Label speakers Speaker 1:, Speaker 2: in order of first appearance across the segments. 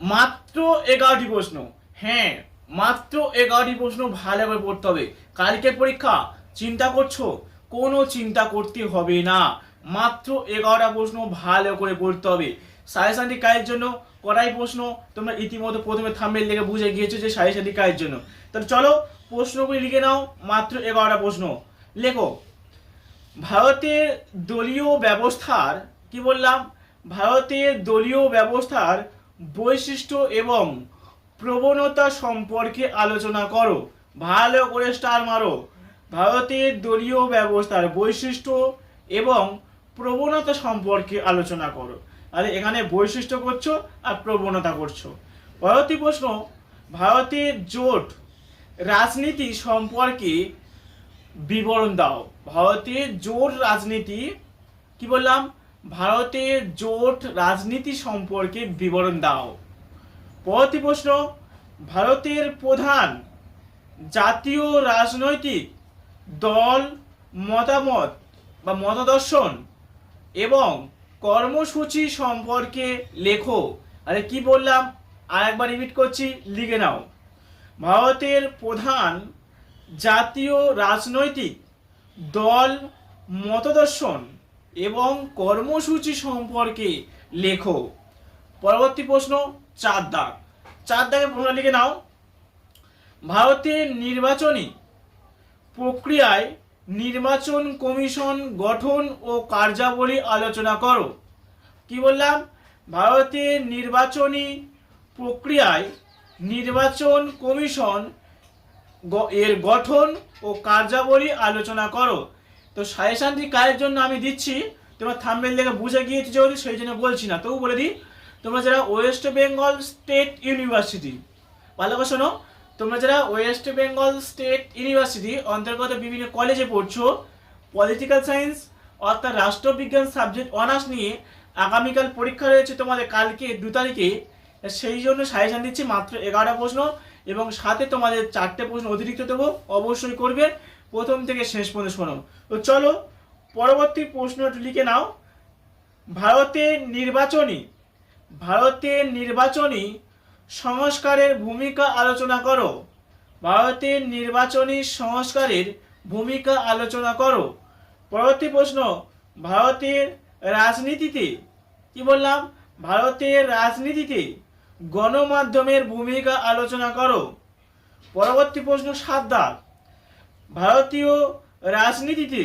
Speaker 1: মাত্র এগারোটি প্রশ্ন। হ্যাঁ মাত্র এগারোটি প্রশ্ন ভালো করে পড়তে হবে। কালকের পরীক্ষা, চিন্তা করছ? কোনো চিন্তা করতে হবে না। মাত্র এগারোটা প্রশ্ন ভালো করে পড়তে হবে। সাজেশনটি কাজের জন্য? করাই প্রশ্ন? তোমরা ইতিমধ্যে প্রথমে থাম্বেল দেখে বুঝে গিয়েছো যে সাজেশনটি কাজের জন্য। তাহলে চলো, প্রশ্নগুলি লিখে নাও, মাত্র এগারোটা প্রশ্ন। লেখো, ভারতের দলীয় ব্যবস্থার, কি বললাম? ভারতের দলীয় ব্যবস্থার বৈশিষ্ট্য এবং প্রবণতা সম্পর্কে আলোচনা করো। ভালো করে স্টার মারো। ভারতের দলীয় ব্যবস্থার বৈশিষ্ট্য এবং প্রবণতা সম্পর্কে আলোচনা করো। আরে এখানে বৈশিষ্ট্য করছ আর প্রবণতা করছ। পরবর্তী প্রশ্ন, ভারতের জোট রাজনীতি সম্পর্কে বিবরণ দাও। ভারতের জোট রাজনীতি, কি বললাম? ভারতের জোট রাজনীতি সম্পর্কে বিবরণ দাও। পরবর্তী প্রশ্ন, ভারতের প্রধান জাতীয় রাজনৈতিক দল, মতামত বা মতাদর্শন এবং কর্মসূচি সম্পর্কে লেখো। আরে কি বললাম? আর একবার রিপিট করছি, লিখে নাও। ভারতের প্রধান জাতীয় রাজনৈতিক দল, মতদর্শন এবং কর্মসূচি সম্পর্কে লেখো। পরবর্তী প্রশ্ন, চার দাগ। চার দাগে প্রশ্ন লিখে নাও। ভারতের নির্বাচনী প্রক্রিয়ায় নির্বাচন কমিশন গঠন ও কার্যাবলী আলোচনা করো। কি বললাম? ভারতের নির্বাচনী প্রক্রিয়ায় নির্বাচন কমিশন এর গঠন ও কার্যাবলী আলোচনা করো। তো সাজেশনটি কাজের জন্য আমি দিচ্ছি? তোমার থাম্বেল দেখে বুঝে গিয়েছি যদি সেই জন্য বলছি না। তবু বলে দিই, তোমরা যারা ওয়েস্ট বেঙ্গল স্টেট ইউনিভার্সিটি ভালো করে শোনো, তোমরা যারা ওয়েস্ট বেঙ্গল স্টেট ইউনিভার্সিটি অন্তর্গত বিভিন্ন কলেজে পড়ছো পলিটিক্যাল সায়েন্স অর্থাৎ রাষ্ট্রবিজ্ঞান সাবজেক্ট অনার্স নিয়ে আগামীকাল পরীক্ষা রয়েছে তোমাদের কালকে দু তারিখে, সেই জন্য সাজেশন দিচ্ছি মাত্র এগারোটা প্রশ্ন এবং সাথে তোমাদের চারটে প্রশ্ন অতিরিক্ত দেবো, অবশ্যই করবে। প্রথম থেকে শেষ পর্যন্ত শোনো। তো চলো, পরবর্তী প্রশ্নটি লিখে নাও। ভারতের নির্বাচনী ভারতের নির্বাচনী সংস্কারের ভূমিকা আলোচনা করো। ভারতের নির্বাচনী সংস্কারের ভূমিকা আলোচনা করো। পরবর্তী প্রশ্ন, ভারতের রাজনীতিতে, কি বললাম? ভারতের রাজনীতিতে গণমাধ্যমের ভূমিকা আলোচনা করো। পরবর্তী প্রশ্ন সাত দাগ ভারতীয় রাজনীতিতে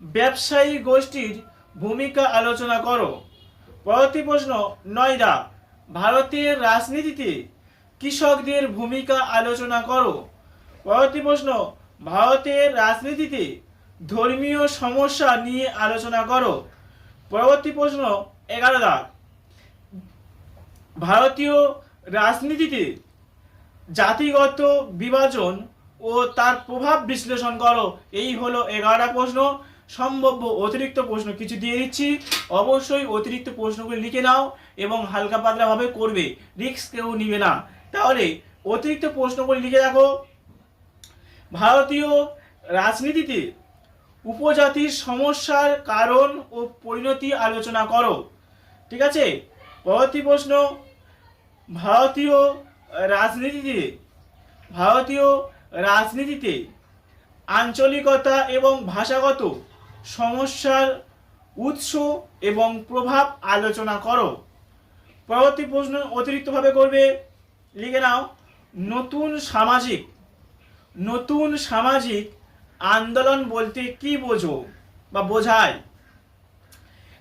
Speaker 1: ব্যবসায়ী গোষ্ঠীর ভূমিকা আলোচনা করো। পরবর্তী প্রশ্ন নয় দাগ ভারতের রাজনীতিতে কৃষকদের ভূমিকা আলোচনা করো। পরবর্তী প্রশ্ন, ভারতের রাজনীতিতে ধর্মীয় সমস্যা নিয়ে আলোচনা করো। পরবর্তী প্রশ্ন এগারো দাগ ভারতীয় রাজনীতিতে জাতিগত বিভাজন ও তার প্রভাব বিশ্লেষণ করো। এই হলো এগারোটা প্রশ্ন। সম্ভাব্য অতিরিক্ত প্রশ্ন কিছু দিয়ে দিচ্ছি। অবশ্যই অতিরিক্ত প্রশ্নগুলি লিখে নাও এবং হালকা পাতলাভাবে করবে। রিস্ক কেউ নিবে না। তাহলে অতিরিক্ত প্রশ্নগুলি লিখে রাখো। ভারতীয় রাজনীতিতে উপজাতির সমস্যার কারণ ও পরিণতি আলোচনা করো। ঠিক আছে? পরবর্তী প্রশ্ন। ভারতীয় রাজনীতিতে ভারতীয় রাজনীতিতে আঞ্চলিকতা এবং ভাষাগত সমস্যার উৎস এবং প্রভাব আলোচনা করো। পরবর্তী প্রশ্ন অতিরিক্তভাবে করবে। লিখে নাও, নতুন সামাজিক নতুন সামাজিক আন্দোলন বলতে কি বোঝো বা বোঝায়?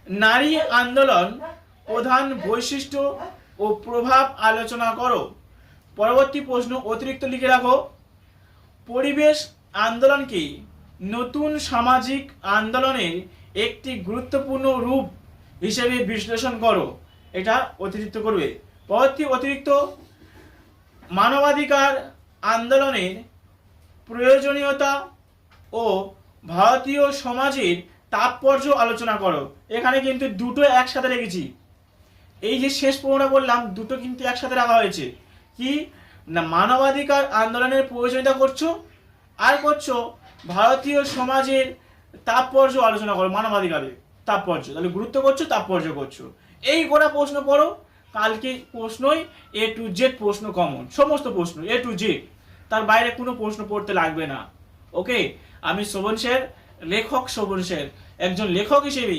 Speaker 1: নারী আন্দোলন প্রধান বৈশিষ্ট্য ও প্রভাব আলোচনা করো। পরবর্তী প্রশ্ন অতিরিক্ত লিখে রাখো। পরিবেশ আন্দোলনকে নতুন সামাজিক আন্দোলনের একটি গুরুত্বপূর্ণ রূপ হিসেবে বিশ্লেষণ করো। এটা অতিরিক্ত করবে। পরবর্তী অতিরিক্ত মানবাধিকার আন্দোলনের প্রয়োজনীয়তা ও ভারতীয় সমাজের তাৎপর্য আলোচনা করো। এখানে কিন্তু দুটো একসাথে রেখেছি। এই যে শেষ পড়াটা বললাম, দুটো কিন্তু একসাথে রাখা হয়েছে। কি? না, মানবাধিকার আন্দোলনের প্রয়োজনীয়তা করছ আর করছ ভারতীয় সমাজের তাৎপর্য আলোচনা করো, মানবাধিকারের তাৎপর্য। তাহলে গুরুত্ব করছ, তাৎপর্য করছ। এই গোটা প্রশ্ন পড়ো, কালকে প্রশ্নই এ টু জেড প্রশ্ন কমন সমস্ত প্রশ্ন এ টু জেড তার বাইরে কোনো প্রশ্ন পড়তে লাগবে না। ওকে? আমি শোভন স্যার, লেখক শোভন স্যার, একজন লেখক হিসেবে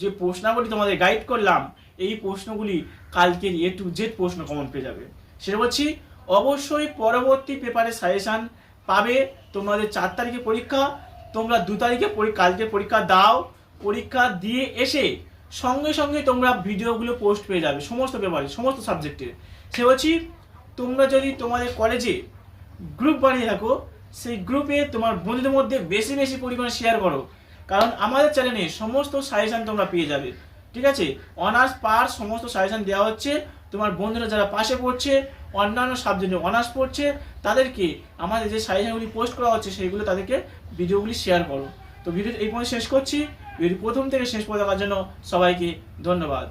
Speaker 1: যে প্রশ্নাবলী তোমাদের গাইড করলাম, এই প্রশ্নগুলি কালকের এ টু জেড প্রশ্ন কমন পেয়ে যাবে। সেটা বলছি অবশ্যই পরবর্তী পেপারে সাজেশান পাবে। তোমাদের চার তারিখে পরীক্ষা, তোমরা দু তারিখে কালকে পরীক্ষা দাও, পরীক্ষা দিয়ে এসে সঙ্গে সঙ্গে তোমরা ভিডিওগুলো পোস্ট পেয়ে যাবে, সমস্ত পেপারে সমস্ত সাবজেক্টের সে বলছি, তোমরা যদি তোমাদের কলেজে গ্রুপ বানিয়ে থাকো, সেই গ্রুপে তোমার বন্ধুদের মধ্যে বেশি বেশি পরিমাণে শেয়ার করো। কারণ আমাদের চ্যানেলে সমস্ত সাজেশান তোমরা পেয়ে যাবে। ঠিক আছে? অনার্স পার সমস্ত সাজেশান দেওয়া হচ্ছে। তোমার বন্ধুরা যারা পাশে পড়ছে অন্যান্য সাবজেক্টে অনার্স পড়ছে, তাদেরকে আমাদের যে সাজেশনগুলি পোস্ট করা হচ্ছে, সেইগুলো তাদেরকে ভিডিওগুলি শেয়ার করো। তো ভিডিও এই পর্যন্ত শেষ করছি। ভিডিও প্রথম থেকে শেষ পর্যন্ত দেখার জন্য সবাইকে ধন্যবাদ।